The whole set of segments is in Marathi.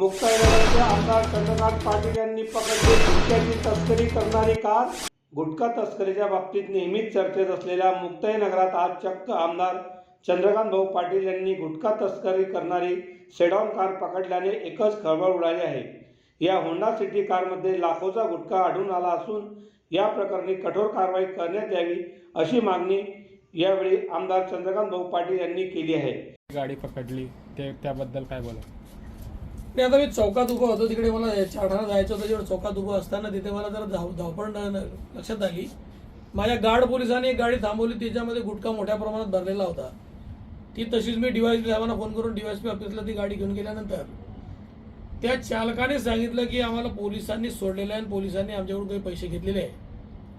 मुक्ताईनगरचे आमदार चंद्रकांत पाटील यांनी पकडली. गुटख्याची तस्करी करणारी कार गुटखा तस्करीच्या बाबतीत नेहमीच चर्चेत असलेल्या मुक्ताईनगरात आज चक्क आमदार चंद्रकांत भाऊ पाटील यांनी गुटखा तस्करी करणारी सेडॉन कार पकडल्याने एकच खळबळ उडाली आहे. या होंडा सिटी कारमध्ये लाखोचा गुटखा आढळून आला असून या प्रकरणी कठोर कारवाई करण्यात यावी अशी मागणी यावेळी आमदार चंद्रकांत भाऊ पाटील यांनी केली आहे. गाडी पकडली. ते त्याबद्दल काय बोला नाही आता मी चौकात उभं होतो तिकडे मला चाठाणा जायचं होतं जेव्हा चौकात उभं असताना तिथे मला जरा धाव धावपळ लक्षात आली. माझ्या गार्ड पोलिसांनी एक गाडी थांबवली त्याच्यामध्ये गुटखा मोठ्या प्रमाणात भरलेला होता. ती तशीच मी डीवायसपी साहेबांना फोन करून डीवायसपी ऑफिसला ती गाडी घेऊन गेल्यानंतर त्या चालकाने सांगितलं की आम्हाला पोलिसांनी सोडलेलं आहे आणि पोलिसांनी आमच्याकडून काही पैसे घेतलेले आहे.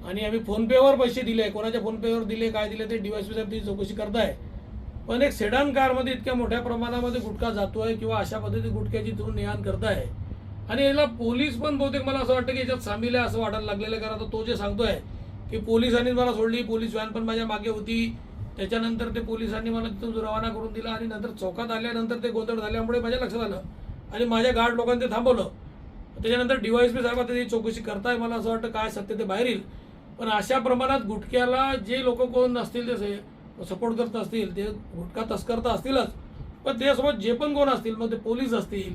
आणि आम्ही फोनपेवर पैसे दिले कोणाच्या फोनपेवर दिले काय दिले ते डीवायसपी साहेब ती चौकशी करताय. पण एक सेडान कारमध्ये इतक्या मोठ्या प्रमाणामध्ये गुटखा जातोय किंवा अशा पद्धती गुटख्याची तुम्ही नेहाण करताय. आणि याला पोलीस पण बहुतेक मला असं वाटतं की याच्यात सामील आहे असं वाटायला लागलेलं आहे. कारण आता तो जे सांगतोय की पोलिसांनी मला सोडली पोलीस व्हॅन पण माझ्या मागे होती. त्याच्यानंतर ते पोलिसांनी मला तिथून रवाना करून दिला आणि नंतर चौकात आल्यानंतर ते गोंधळ झाल्यामुळे माझ्या लक्षात आलं. आणि माझ्या गार्ड लोकांनी ते थांबवलं. त्याच्यानंतर डीवायसपी साहेब आता त्याची चौकशी करताय. मला असं वाटतं काय सत्य ते बाहेर येईल. पण अशा प्रमाणात गुटख्याला जे लोक कोण नसतील ते सपोर्ट करत असतील ते गुटखा तस्कर तर असतीलच. पण त्यासोबत जे पण कोण असतील मग ते पोलीस असतील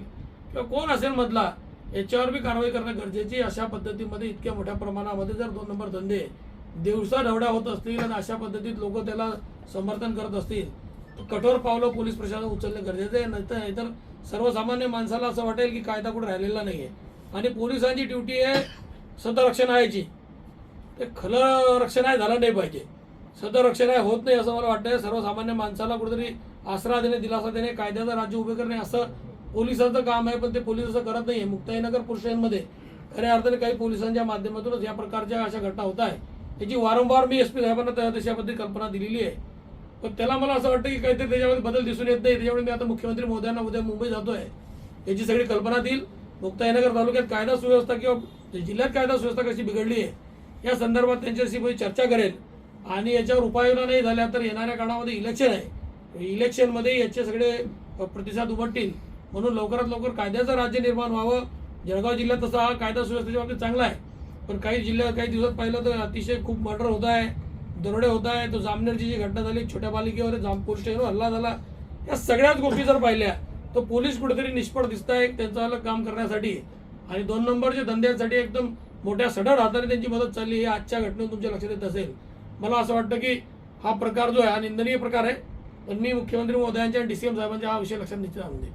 किंवा कोण असेल मधला याच्यावर बी कारवाई करणं गरजेची अशा पद्धतीमध्ये इतक्या मोठ्या प्रमाणामध्ये जर दोन नंबर धंदे दिवसा ढवड्या होत असतील आणि अशा पद्धतीत लोक त्याला समर्थन करत असतील तर कठोर पावलं पोलीस प्रशासन उचलणं गरजेचं आहे. नाहीतर नाहीतर सर्वसामान्य माणसाला असं वाटेल की कायदा कुठे राहिलेला नाही आहे आणि पोलिसांची ड्युटी आहे सतरक्षण आहे ते खलं रक्षण आहे झालं नाही पाहिजे. सदरक्षण आहे होत नाही असं मला वाटतंय. सर्वसामान्य माणसाला कुठेतरी आसरा देणे दिलासा देणे कायद्याचं राज्य उभे करणे असं पोलिसांचं काम आहे पण ते पोलीस असं करत नाही मुक्ताईनगर पुरुषांमध्ये खऱ्या अर्थाने काही पोलिसांच्या माध्यमातूनच या प्रकारच्या अशा घटना होत आहे त्याची वारंवार मी एस पी साहेबांना त्या देशाबद्दल कल्पना दिलेली आहे. पण त्याला मला असं वाटतं की काहीतरी त्याच्यामध्ये बदल दिसून येत नाही. त्याच्यामुळे मी आता मुख्यमंत्री मोदयांना उद्या मुंबई जातो आहे याची सगळी कल्पना देईल. मुक्ताईनगर तालुक्यात कायदा सुव्यवस्था किंवा जिल्ह्यात कायदा सुव्यवस्था कशी बिघडली आहे या संदर्भात त्यांच्याशी चर्चा करेल. आणि याच्यावर उपाययोजना नाही झाल्या तर येणाऱ्या काळामध्ये इलेक्शन आहे. इलेक्शनमध्ये याचे सगळे प्रतिसाद उमटतील. म्हणून लवकरात लवकर कायद्याचं राज्य निर्माण व्हावं. जळगाव जिल्ह्यात तसा हा कायदा सुव्यवस्थेच्या बाबतीत चांगला आहे. पण काही जिल्ह्यात काही दिवसात पाहिलं तर अतिशय खूप मर्डर होत आहे. दरोडे होत आहे. तो जामनेरची जी घटना झाली छोट्या पालिकेवर जाम पोलीस स्टेशनवर हल्ला झाला. या सगळ्याच गोष्टी जर पाहिल्या तर पोलीस कुठेतरी निष्फळ दिसत आहे त्यांचं अलग काम करण्यासाठी. आणि दोन नंबरच्या धंद्यांसाठी एकदम मोठ्या सडळ हाताने त्यांची मदत चालली हे आजच्या घटनेत तुमच्या लक्षात येत असेल. मला असं वाटतं की हा प्रकार जो आहे हा निंदनीय प्रकार आहे. पण मी मुख्यमंत्री महोदयांच्या आणि डी सी एम साहेबांच्या हा विषय लक्षात निश्चित आणून देईन.